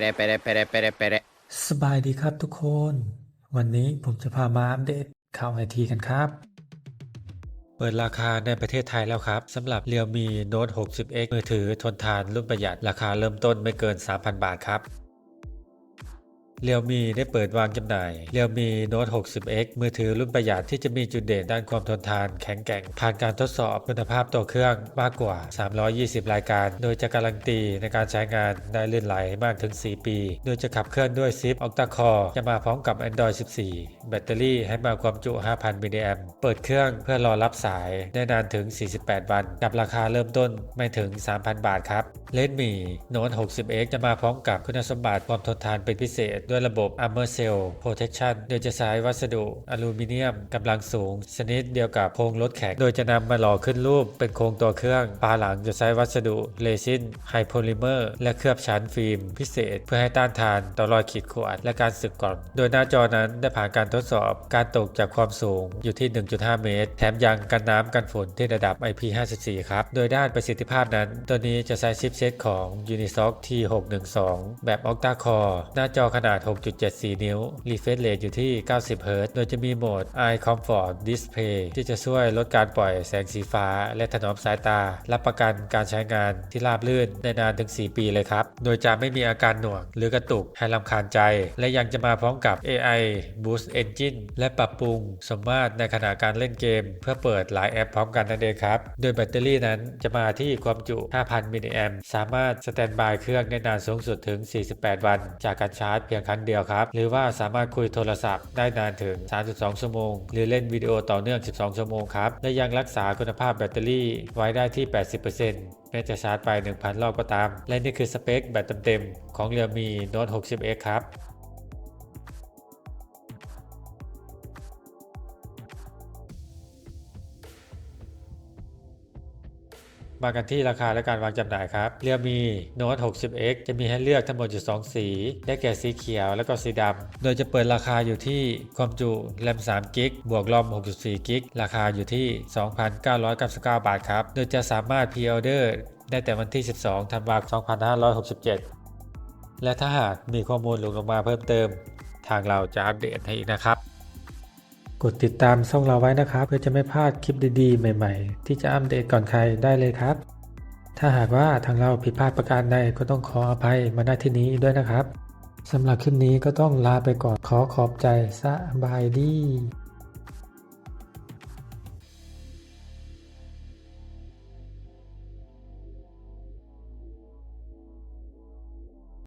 Pere, pere, pere, pere, pere. สบายดีครับทุกคน วันนี้ผมจะพามาอัปเดตข่าวไอทีกันครับ เปิดราคาในประเทศไทยแล้วครับสำหรับเรียวมีโน้ต 60X มือถือทนทานรุ่นประหยัดราคาเริ่มต้นไม่เกิน 3,000 บาทครับ เรียวมีได้เปิดวางจำหน่าย Realme Note 60X มือถือรุ่นประหยัดที่จะมีจุดเด่นด้านความทนทาน แข็งแกร่ง ผ่านการทดสอบคุณภาพตัวเครื่องมากกว่า 320 รายการ โดยจะการันตีในการใช้งานได้ลื่นไหลมากถึง 4 ปี โดยจะขับเคลื่อนด้วยซิป Octa Core จะมาพร้อมกับ Android 14 แบตเตอรี่ให้มาความจุ 5,000มิลลิแอมเปิดเครื่องเพื่อรอรับสายได้นานถึง 48 วัน กับราคาเริ่มต้นไม่ถึง 3,000 บาทครับ Redmi Note 60X จะมาพร้อมกับคุณสมบัติความทนทานเป็นพิเศษด้วยระบบ Armor Cell Protection โดยจะใช้วัสดุอลูมิเนียมกำลังสูง ชนิดเดียวกับโครงรถแข็ง โดยจะนำมาหล่อขึ้นรูปเป็นโครงตัวเครื่องปาหลังจะใช้วัสดุเรซินไฮโพลิเมอร์และเคลือบชั้นฟิล์มพิเศษ เพื่อให้ต้านทานต่อรอยขีดข่วนและการสึกกร่อน โดยหน้าจอนั้นได้ผ่านการทดสอบการตกจากความสูงอยู่ที่ 1.5 เมตร แถมยังกันน้ำกันฝนที่ระดับ IP54 ครับ โดยด้านประสิทธิภาพนั้น ตัวนี้จะใช้ชิปเซตของ Unisoc T612 แบบ Octa Core หน้าจอขนาด6.74 นิ้ว Refresh Rate อยู่ที่ 90 Hz โดยจะมีโหมด Eye Comfort Display ที่จะช่วยลดการปล่อยแสงสีฟ้า และถนอมสายตา รับประกันการใช้งานที่ราบรื่นได้นานถึง 4 ปีเลยครับ โดยจะไม่มีอาการหน่วง หรือกระตุกให้ลำคาญใจ และยังจะมาพร้อมกับ AI Boost Engine และปรับปรุงสมมาตรในขณะการเล่นเกม เพื่อเปิดหลายแอปพร้อมกันนั่นเองครับ โดยแบตเตอรี่นั้นจะมาที่ความจุ 5,000 มิลลิแอมสามารถสแตนบายเครื่องได้นานสูงสุดถึง 48 วัน จากการชาร์จเพียงรั้งเดียวครับ หรือว่าสามารถคุยโทรศัพท์ได้นานถึง 32 ชั่วโมง หรือเล่นวิดีโอต่อเนื่อง 12 ชั่วโมงครับ และยังรักษาคุณภาพแบตเตอรี่ไว้ได้ที่ 80%แม้จะชาร์จไป 1,000 รอบก็ตาม และนี่คือสเปคแบตเต็มๆของ Realme Note 60X ครับ มากันที่ราคาและการวางจำหน่ายครับเรียมี Note 60X จะมีให้เลือกทั้งหมดอยู่2สี ได้แก่สีเขียวและก็สีดำโดยจะเปิดราคาอยู่ที่ความจุแรม3กิกบวกรอม64กิกราคาอยู่ที่ 2,999 บาทครับ โดยจะสามารถพ r ออเดอร์ได้แต่วันที่ 12 ธันวาคม 2567 และถ้าหากมีข้อมูลหลุดออกมาเพิ่มเติม ทางเราจะอัปเดตให้อีกนะครับ กดติดตามช่องเราไว้นะครับ เพื่อจะไม่พลาดคลิปดีๆ ใหม่ๆ ที่จะอัปเดตก่อนใครได้เลยครับ ถ้าหากว่าทางเราผิดพลาดประการใดก็ต้องขออภัยมาณที่นี้ด้วยนะครับสำหรับคลิปนี้ก็ต้องลาไปก่อนขอขอบใจสบายดี